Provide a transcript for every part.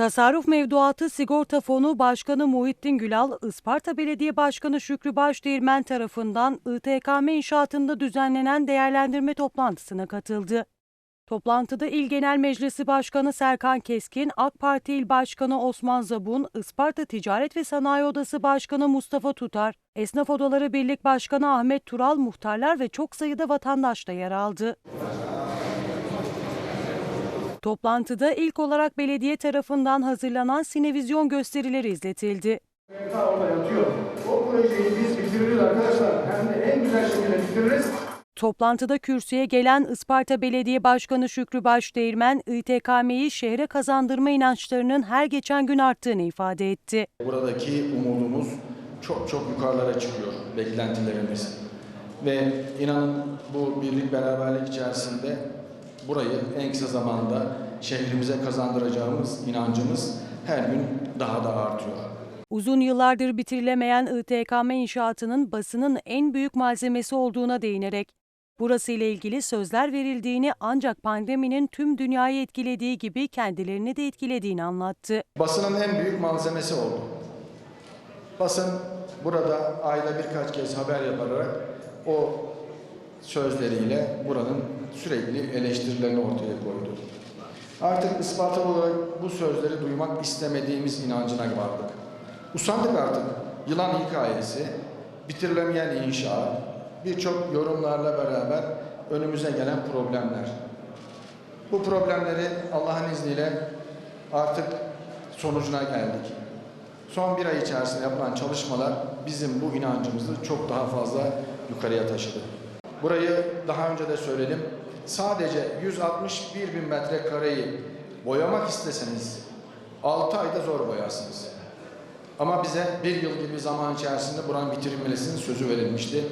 Tasarruf Mevduatı Sigorta Fonu Başkanı Muhittin Gülal, Isparta Belediye Başkanı Şükrü Başdeğirmen tarafından İTKM inşaatında düzenlenen değerlendirme toplantısına katıldı. Toplantıda İl Genel Meclisi Başkanı Serkan Keskin, AK Parti İl Başkanı Osman Zabun, Isparta Ticaret ve Sanayi Odası Başkanı Mustafa Tutar, Esnaf Odaları Birlik Başkanı Ahmet Tural, muhtarlar ve çok sayıda vatandaş da yer aldı. Toplantıda ilk olarak belediye tarafından hazırlanan sinevizyon gösterileri izletildi. Ta orada yatıyor. O projeyi biz bitiririz arkadaşlar. Hem de en güzel şekilde bitiririz. Toplantıda kürsüye gelen Isparta Belediye Başkanı Şükrü Başdeğirmen, İTKM'yi şehre kazandırma inançlarının her geçen gün arttığını ifade etti. Buradaki umudumuz çok çok yukarılara çıkıyor, beklentilerimiz. Ve inanın bu birlik beraberlik içerisinde burayı en kısa zamanda şehrimize kazandıracağımız inancımız her gün daha da artıyor. Uzun yıllardır bitirilemeyen İTKM inşaatının basının en büyük malzemesi olduğuna değinerek, burası ile ilgili sözler verildiğini ancak pandeminin tüm dünyayı etkilediği gibi kendilerini de etkilediğini anlattı. Basının en büyük malzemesi oldu. Basın burada ayda birkaç kez haber yaparak o sözleriyle buranın sürekli eleştirilerini ortaya koydu. Artık Ispartalı olarak bu sözleri duymak istemediğimiz inancına vardık. Usandık artık. Yılan hikayesi, bitirilemeyen inşaat, birçok yorumlarla beraber önümüze gelen problemler. Bu problemleri Allah'ın izniyle artık sonucuna geldik. Son bir ay içerisinde yapılan çalışmalar bizim bu inancımızı çok daha fazla yukarıya taşıdı. Burayı daha önce de söyledim. Sadece 161 bin metrekareyi boyamak isteseniz 6 ayda zor boyarsınız. Ama bize bir yıl gibi zaman içerisinde buranın bitirilmesinin sözü verilmişti.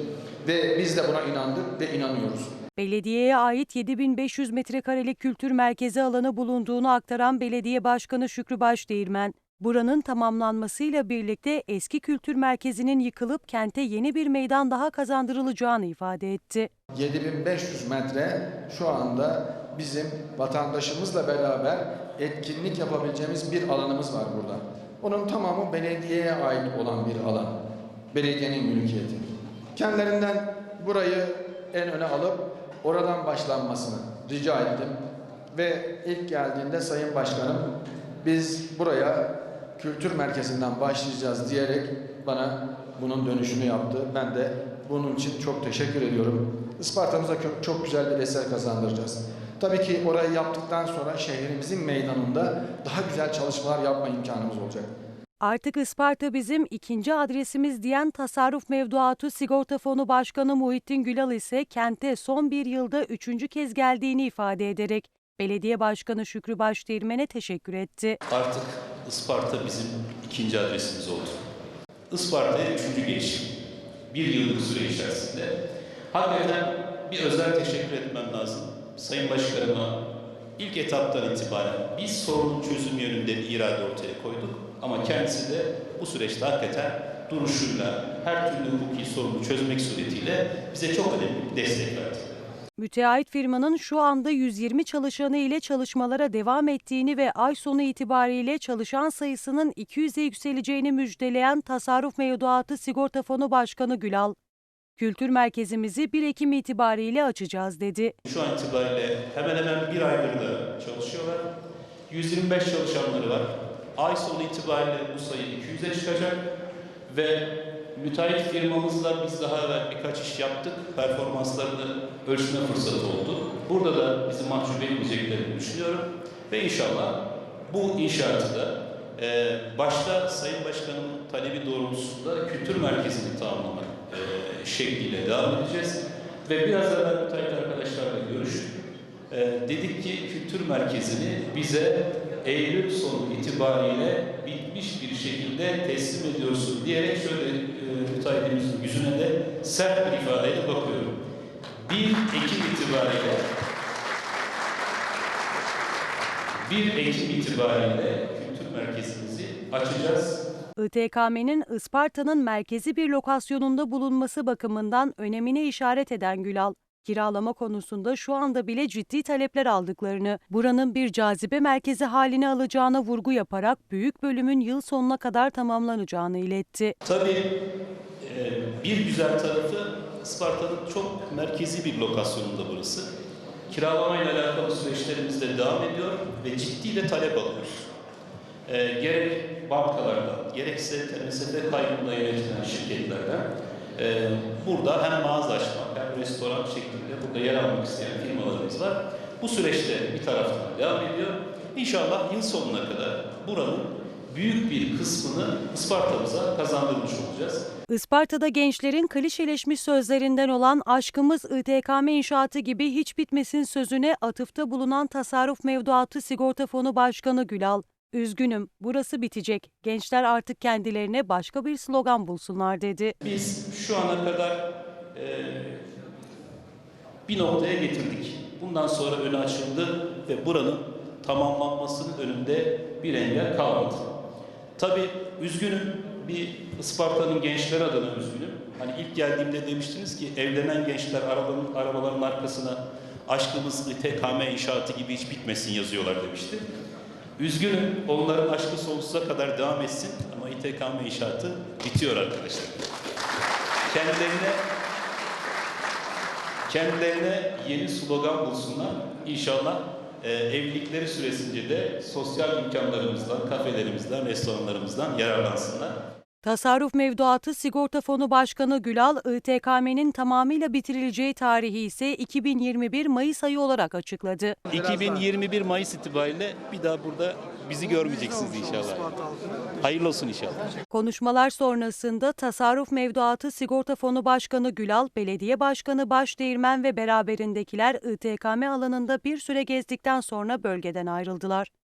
Ve biz de buna inandık ve inanıyoruz. Belediyeye ait 7500 metrekarelik kültür merkezi alanı bulunduğunu aktaran Belediye Başkanı Şükrü Başdeğirmen, buranın tamamlanmasıyla birlikte eski kültür merkezinin yıkılıp kente yeni bir meydan daha kazandırılacağını ifade etti. 7500 metre şu anda bizim vatandaşımızla beraber etkinlik yapabileceğimiz bir alanımız var burada. Onun tamamı belediyeye ait olan bir alan. Belediyenin mülkiyeti. Kendilerinden burayı en öne alıp oradan başlanmasını rica ettim. Ve ilk geldiğinde Sayın Başkanım biz buraya kültür merkezinden başlayacağız diyerek bana bunun dönüşünü yaptı. Ben de bunun için çok teşekkür ediyorum. Isparta'mıza çok, güzel bir eser kazandıracağız. Tabii ki orayı yaptıktan sonra şehrimizin meydanında daha güzel çalışmalar yapma imkanımız olacak. Artık Isparta bizim ikinci adresimiz diyen Tasarruf Mevduatı Sigorta Fonu Başkanı Muhittin Gülal ise kente son bir yılda üçüncü kez geldiğini ifade ederek Belediye Başkanı Şükrü Başdeğirmen'e teşekkür etti. Artık Isparta bizim ikinci adresimiz oldu. Isparta'ya üçüncü gelişim. Bir yıllık süre içerisinde. Hakikaten bir özel teşekkür etmem lazım. Sayın Başkanıma ilk etaptan itibaren biz sorunun çözüm yönünde bir irade ortaya koyduk. Ama kendisi de bu süreçte hakikaten duruşuyla her türlü hukuki sorunu çözmek suretiyle bize çok önemli bir destek verdi. Müteahhit firmanın şu anda 120 çalışanı ile çalışmalara devam ettiğini ve ay sonu itibariyle çalışan sayısının 200'e yükseleceğini müjdeleyen Tasarruf Mevduatı Sigorta Fonu Başkanı Gülal, Kültür merkezimizi 1 Ekim itibariyle açacağız dedi. Şu an itibariyle hemen hemen bir aydır da çalışıyorlar. 125 çalışanları var. Ay sonu itibariyle bu sayı 200'e çıkacak ve müteahhit firmamızla biz daha evvel birkaç iş yaptık. Performanslarını ölçme fırsatı oldu. Burada da bizi mahcup etmeyeceklerini düşünüyorum. Ve inşallah bu inşaatı da e, başta Sayın Başkanımın talebi doğrultusunda kültür merkezini tamamlamak e, şekliyle devam edeceğiz. Ve biraz evvel müteahhit arkadaşlarla görüştük. E, dedik ki kültür merkezini bize Eylül sonu itibariyle bitmiş bir şekilde teslim ediyorsun diyerek şöyle e, müteahhitimizin yüzüne de sert bir ifadeyle bakıyorum. 1 Ekim itibariyle 1 Ekim itibariyle kültür merkezimizi açacağız. ITKM'nin Isparta'nın merkezi bir lokasyonunda bulunması bakımından önemine işaret eden Gülal, Kiralama konusunda şu anda bile ciddi talepler aldıklarını, buranın bir cazibe merkezi haline alacağına vurgu yaparak büyük bölümün yıl sonuna kadar tamamlanacağını iletti. Tabii bir güzel tarafı Isparta'nın çok merkezi bir lokasyonunda burası. Kiralamayla alakalı süreçlerimiz de devam ediyor ve ciddi de talep alıyoruz. E, gerek bankalardan, gerekse TMSF kaybında yönetilen şirketlerden e, burada hem mağaza açmak hem restoran şeklinde burada yer almak isteyen firmalarımız var. Bu süreçte bir taraftan devam ediyor. İnşallah yıl sonuna kadar buranın büyük bir kısmını Isparta'mıza kazandırmış olacağız. Isparta'da gençlerin klişeleşmiş sözlerinden olan aşkımız İTKM inşaatı gibi hiç bitmesin sözüne atıfta bulunan Tasarruf Mevduatı Sigorta Fonu Başkanı Gülal, Üzgünüm, burası bitecek. Gençler artık kendilerine başka bir slogan bulsunlar dedi. Biz şu ana kadar e, bir noktaya getirdik. Bundan sonra önü açıldı ve buranın tamamlanmasının önünde bir engel kalmadı. Tabii üzgünüm, bir Isparta'nın gençleri adına üzgünüm. Hani ilk geldiğimde demiştiniz ki evlenen gençler arabanın, arabaların arkasına aşkımız İTKM inşaatı gibi hiç bitmesin yazıyorlar demişti. Üzgünüm, onların aşkı sonsuza kadar devam etsin ama İTKM inşaatı bitiyor arkadaşlar. Kendilerine kendilerine yeni slogan bulsunlar. İnşallah e, evlilikleri süresince de sosyal imkanlarımızdan, kafelerimizden, restoranlarımızdan yararlansınlar. Tasarruf Mevduatı Sigorta Fonu Başkanı Gülal, İTKM'nin tamamıyla bitirileceği tarihi ise 2021 Mayıs ayı olarak açıkladı. 2021 Mayıs itibariyle bir daha burada bizi görmeyeceksiniz inşallah. Hayırlı olsun inşallah. Konuşmalar sonrasında Tasarruf Mevduatı Sigorta Fonu Başkanı Gülal, Belediye Başkanı Başdeğirmen ve beraberindekiler İTKM alanında bir süre gezdikten sonra bölgeden ayrıldılar.